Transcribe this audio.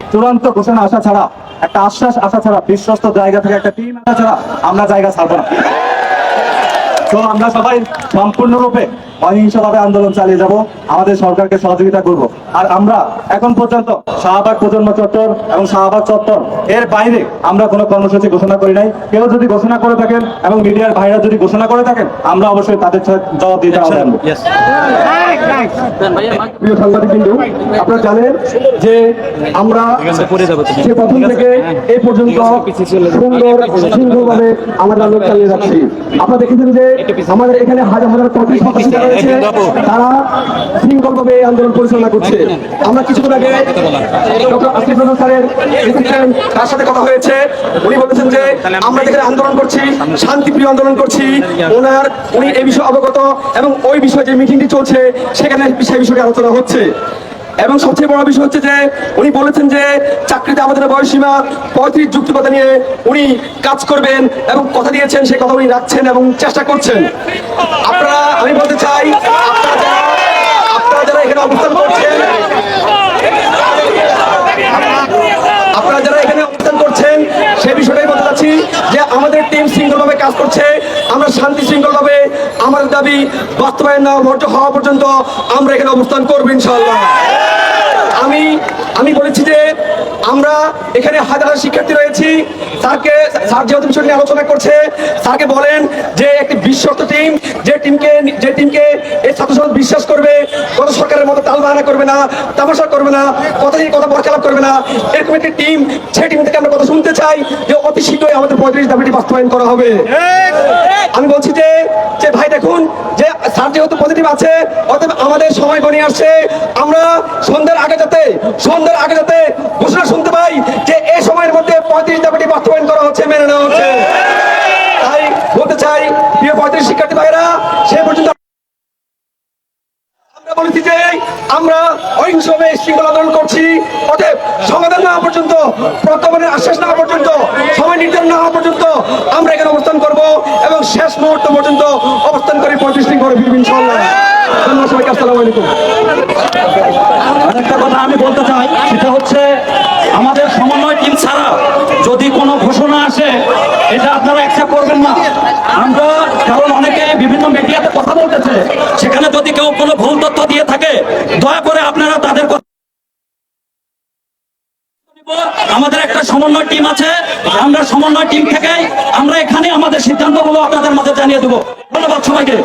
চূড়ান্ত ঘোষণা আসা ছাড়া একটা আশ্বাস আসা ছাড়া বিশ্বস্ত জায়গা থেকে একটা টিম আসা ছাড়া আমরা জায়গা ছাড়বো না। তো আমরা সবাই সম্পূর্ণরূপে অহিংসভাবে আন্দোলন চালিয়ে যাব আমাদের সরকারকে সহযোগিতা করব। আর আমরা এখন পর্যন্ত শাহবাগ প্রজন্ম চত্বর এবং শাহবাগ চত্বর এর বাইরে আমরা কোনো কর্মসূচি ঘোষণা করি নাই। কেউ যদি ঘোষণা করে থাকেন এবং মিডিয়ার ভাইরা যদি ঘোষণা করে থাকেন আমরা অবশ্যই তাদের জবাব দিতে আনব প্রিয় সাংবাদিক বিন্দু আপনারা জানেন যে আমরা সে প্রথম থেকে এই পর্যন্ত সুন্দর সুন্দরভাবে আমাদের আন্দোলন চালিয়ে যাচ্ছি। আপনারা দেখেছেন যে আমাদের এখানে হাজার হাজার রয়েছে। তারা শৃঙ্খলভাবে এই আন্দোলন পরিচালনা করছে। আমরা আগে ডক্টর আসিফ নজরুল স্যারের তার সাথে কথা হয়েছে। উনি বলেছেন যে আমরা যেখানে আন্দোলন করছি শান্তিপ্রিয় আন্দোলন করছি ওনার উনি এই বিষয়ে অবগত এবং ওই বিষয়ে যে মিটিংটি চলছে সেখানে সেই বিষয়টি আলোচনা হচ্ছে। এবং সবচেয়ে বড় বিষয় হচ্ছে যে, উনি বলেছেন যে, চাকরিতে আমাদের বয়সীমা পঁয়ত্রিশ যুক্তিকতা নিয়ে উনি কাজ করবেন এবং কথা দিয়েছেন, সেই কথা উনি রাখছেন এবং চেষ্টা করছেন। আপনারা, আমি বলতে চাই, আপনারা যারা- আপনারা যারা এখানে অবস্থান করছেন, আপনারা যারা এখানে অবস্থান করছেন, সেই বিষয়টাই বলতে চাচ্ছি যে, আমাদের টিম শৃঙ্খলভাবে কাজ করছে, আমরা শান্তি শৃঙ্খলভাবে আমাদের দাবি বাস্তবায়ন না হওয়া পর্যন্ত আমরা এখানে অবস্থান করব ইনশাল্লাহ আমি আমি বলেছি যে আমরা এখানে হাজার হাজার শিক্ষার্থী রয়েছি। স্যারকে স্যার যেহেতু বিষয় নিয়ে আলোচনা করছে স্যারকে বলেন যে একটি বিশ্বস্ত টিম যে টিমকে যে টিমকে এই ছাত্র সমাজ বিশ্বাস করবে কোন সরকারের মতো তাল বাহানা করবে না তামাশা করবে না কথা দিয়ে কথা বরখেলাপ করবে না এরকম একটি টিম সেই টিম থেকে আমরা কথা শুনতে চাই যে অতি শীঘ্রই আমাদের পঁয়ত্রিশ দাবিটি বাস্তবায়ন করা হবে। আমি বলছি যে দেখুন যে স্যার যেহেতু পজিটিভ আছে, অতএব আমাদের সময় গণিয়ে আসছে। আমরা সন্ধ্যার আগে যাতে, সন্ধ্যার আগে যাতে ঘোষণা শুনতে পাই যে এই সময়ের মধ্যে পঁয়ত্রিশ দাবিটি বাস্তবায়ন করা হচ্ছে, মেনে নেওয়া হচ্ছে। তাই বলতে চাই, প্রিয় পঁয়ত্রিশ শিক্ষার্থী ভাইরা সে পর্যন্ত আমরা বলেছি যে আমরা অহিংসভাবে শৃঙ্খলা আন্দোলন অতএব সমাধান না পর্যন্ত প্রত্যাবানের আশ্বাস না পর্যন্ত, সময় নির্ধারণ না পর্যন্ত আমরা এখানে অবস্থান করব এবং শেষ মুহূর্ত পর্যন্ত অবস্থান করে পঁয়ত্রিশ করে ইনশাল্লাহ আমি বলতে চাই, সেটা হচ্ছে আমাদের সমন্বয় টিম ছাড়া যদি কোনো ঘোষণা আসে, এটা আপনারা অ্যাকসেপ্ট করবেন না। আমরা কারণ অনেকে বিভিন্ন মিডিয়াতে কথা বলতেছে, সেখানে যদি কেউ কোনো ভুল তথ্য দিয়ে থাকে, দয়া করে আপনারা তাদের কথা আমাদের একটা সমন্বয় টিম আছে আমরা সমন্বয় টিম থেকে আমরা এখানে আমাদের সিদ্ধান্তগুলো আপনাদের মাঝে জানিয়ে দেবো ধন্যবাদ সবাইকে